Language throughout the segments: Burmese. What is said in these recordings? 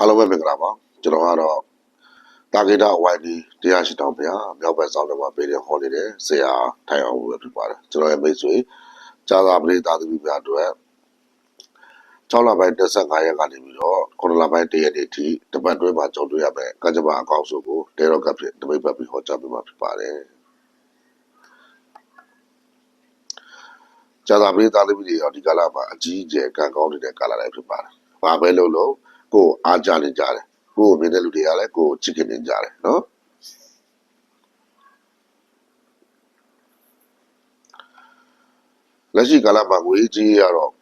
အားလုံးပဲမင်္ဂလာပါကျွန်တော်ကတော့တာဂေတာဝိုင်ဒီတရားရှိတောင်းဗျာမြောက်ဘက်ဆောင်တော့မှာပေးတဲ့ဟောနေတဲ့ဆရာထိုင်အောင်ပဲဖြစ်ပါတယ်ကျွန်တော်ရဲ့မိတ်ဆွေကြာသာပရိသတ်သမီးများအတွက်6လပိုင်း15ရက်ကနေပြီးတော့9လပိုင်း1ရက်နေ့ထိတပတ်တွဲမှာကြုံတွေ့ရမယ်ကကြပါအကောင့်စုကိုတေရော့ကပ်ဖြစ်တပိတ်ပတ်ပြီးဟောကြားပေးမှာဖြစ်ပါတယ်ကြာသာပရိသတ်သမီးတွေရောဒီကာလမှာအကြီးအကျယ်ကံကောင်းနေတဲ့ကာလတိုင်းဖြစ်ပါတယ်ဘာပဲလုပ်လို့ ကိုယ်အားကြနေကြတယ်ကိုယ်မြင်တဲ့လူတွေကလည်းကိုယ်ချစ်ခင်နေကြတယ်နော်လက်ရှိကာလမှာငွေကြီးရတော့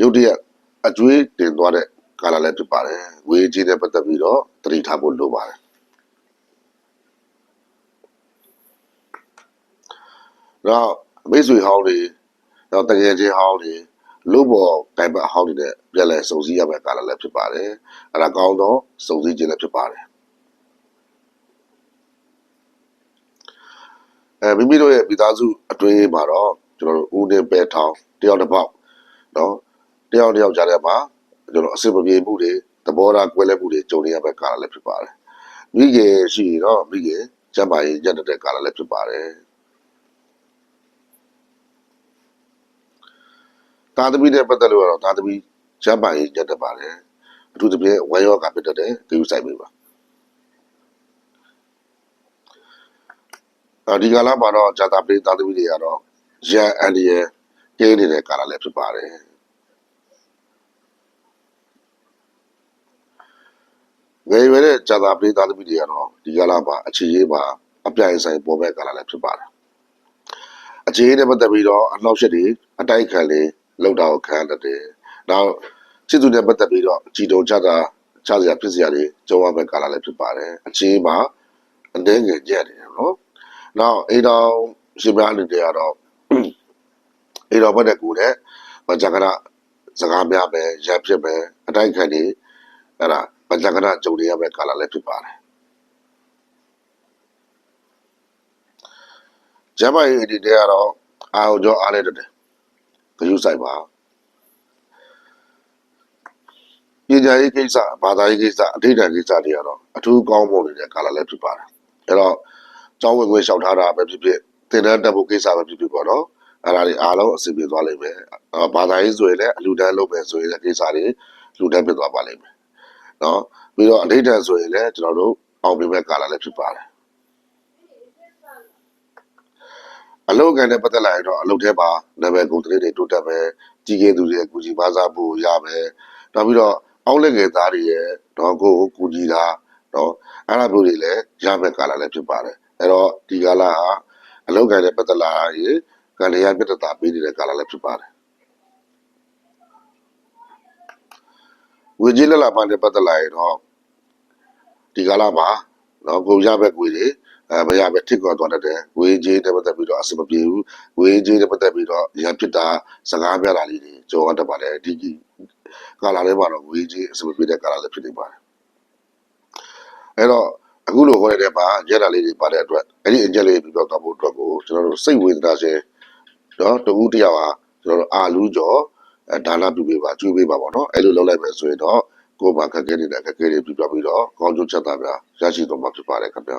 ရုတ်တရက်အကျွေးတင်သွားတဲ့ကာလလည်းဖြစ်ပါတယ်ငွေကြီးနဲ့ပတ်သက်ပြီးတော့တတိထားဖို့လိုပါတယ်တော့မိတ်ဆွေဟောင်းတွေတော့တကယ်ချင်းဟောင်းတွေ လို့ပေါ်တိုင်ပတ်ဟောင်းတွေနဲ့ပြန်လဲစုံစည်းရမယ့်ကာလလည်းဖြစ်ပါတယ်အဲ့ဒါကောင်းတော့စုံစည်းခြင်းလည်းဖြစ်ပါတယ်အဲမိမိတို့ရဲ့မိသားစုအတွင်းမှာတော့ကျွန်တော်တို့ဦးနေပဲထောင်တယောက်တစ်ပေါက်နော်တယောက်တယောက်ကြားထဲမှာကျွန်တော်အစစ်မပြေမှုတွေသဘောထားကွဲလဲမှုတွေကြုံနေရမယ့်ကာလလည်းဖြစ်ပါတယ်မိခင်ရှိရင်တော့မိခင်ကျမ်းမာရေးညံ့တဲ့ကာလလည်းဖြစ်ပါတယ် သာသမီနဲ့ပတ်သက်လို့ကတော့သာသမီကျမ်းမာရေးညံ့တဲ့ပါတယ်အထူးသဖြင့်ဝမ်းရောဂါဖြစ်တဲ့ဂရုစိုက်ပေးပါအဲဒီကာလမှာတော့ဇာတာပိသာသမီတွေကတော့ရန်အန်ဒီရဲ့ကင်းနေတဲ့ကာလလည်းဖြစ်ပါတယ်ငယ်ရွယ်တဲ့ဇာတာပိသာသမီတွေကတော့ဒီကာလမှာအခြေရေးမှာအပြိုင်ဆိုင်ပေါ်မဲ့ကာလလည်းဖြစ်ပါတယ်အခြေရေးနဲ့ပတ်သက်ပြီးတော့အနောက်ရှက်တွေအတိုက်ခံလေး လောက်တာကိုခံရတဲ့နောက်ချစ်သူနဲ့ပတ်သက်ပြီးတော့ကြည်တုံချတာချစရာဖြစ်စရာတွေကြုံရမယ့်ကာလလည်းဖြစ်ပါတယ်အခြေရေးမှာအတင်းငယ်ကြက်နေတယ်နော်နောက်အိမ်တော်ရှင်များအနေနဲ့ကတော့အိမ်တော်ဘက်တဲ့ကူတဲ့မကြကရစကားများပဲရံဖြစ်ပဲအတိုက်ခံနေအဲ့ဒါမကြကရကြုံနေရမယ့်ကာလလည်းဖြစ်ပါတယ်ကျမရဲ့ဒီတဲ့ကတော့အာရုံကြောအားလည်းတဲ့ ဂရုစိုက်ပါပညာရေးကိစ္စဘာသာရေးကိစ္စအဋ္ဌိတံကိစ္စတွေကတော့အထူးကောင်းမွန်နေတဲ့ကာလလည်းဖြစ်ပါတယ်အဲ့တော့ကျောင်းဝင်ခွင့်လျှောက်ထားတာပဲဖြစ်ဖြစ်သင်တန်းတက်ဖို့ကိစ္စပဲဖြစ်ဖြစ်ပေါ့နော်အဲ့ဒါတွေအားလုံးအဆင်ပြေသွားလိမ့်မယ်အော်ဘာသာရေးဆိုရင်လည်းအလူတန်းလုပ်မယ်ဆိုရင်လည်းကိစ္စတွေလူတန်းဖြစ်သွားပါလိမ့်မယ်နော်ပြီးတော့အဋ္ဌိတံဆိုရင်လည်းကျွန်တော်တို့အောင်မြင်မဲ့ကာလလည်းဖြစ်ပါတယ် အလုတ်ကန်နဲ့ပတ်သက်လာရင်တော့အလုတ်ထဲမှာနာမည်ကုန်တွေတိုးတက်မယ်ကြီးကဲသူတွေကူညီပါစားဖို့ရမယ်နောက်ပြီးတော့အောက်လက်ငယ်သားတွေရဲ့တော့ကိုကိုကူညီတာနော်အဲ့ဒါမျိုးတွေလည်းရမယ့်ကာလလည်းဖြစ်ပါတယ်အဲ့တော့ဒီကာလဟာအလုတ်ကန်နဲ့ပတ်သက်လာရင်ကံတရားပြတ်တာပေးနေတဲ့ကာလလည်းဖြစ်ပါတယ်ဝေကြီးလက်လာပါနဲ့ပတ်သက်လာရင်တော့ဒီကာလမှာနော်ကိုရဘက်ကိုတွေ အဲမရပဲထစ်ကွာသွားတတ်တယ်ဝေကြီးနဲ့ပတ်သက်ပြီးတော့အဆင်မပြေဘူးဝေကြီးနဲ့ပတ်သက်ပြီးတော့ရဖြစ်တာစကားပြတာလေးတွေကြောရတတ်ပါတယ်ဒီကြီးကာလလေးမှာတော့ဝေကြီးအဆင်မပြေတဲ့ကာလလည်းဖြစ်နေပါတယ်အဲ့တော့အခုလိုဟောရတဲ့မှာရက်တာလေးတွေပါတဲ့အတွက်အဲ့ဒီအကြက်လေးပြီးတော့တော့ဖို့အတွက်ကိုကျွန်တော်တို့စိတ်ဝေဒနာရှင်နော်တဦးတယောက်ဟာကျွန်တော်တို့အာလူးကျော်အဲဒါနပြုပေးပါကျွေးပေးပါပေါ့နော်အဲ့လိုလုပ်လိုက်မယ်ဆိုရင်တော့ကိုယ်မှာခက်ခဲနေတဲ့ခက်ခဲတွေပြပြပြီးတော့ကောင်းကျိုးချက်သားများရရှိတော့မှာဖြစ်ပါတယ်ခင်ဗျာ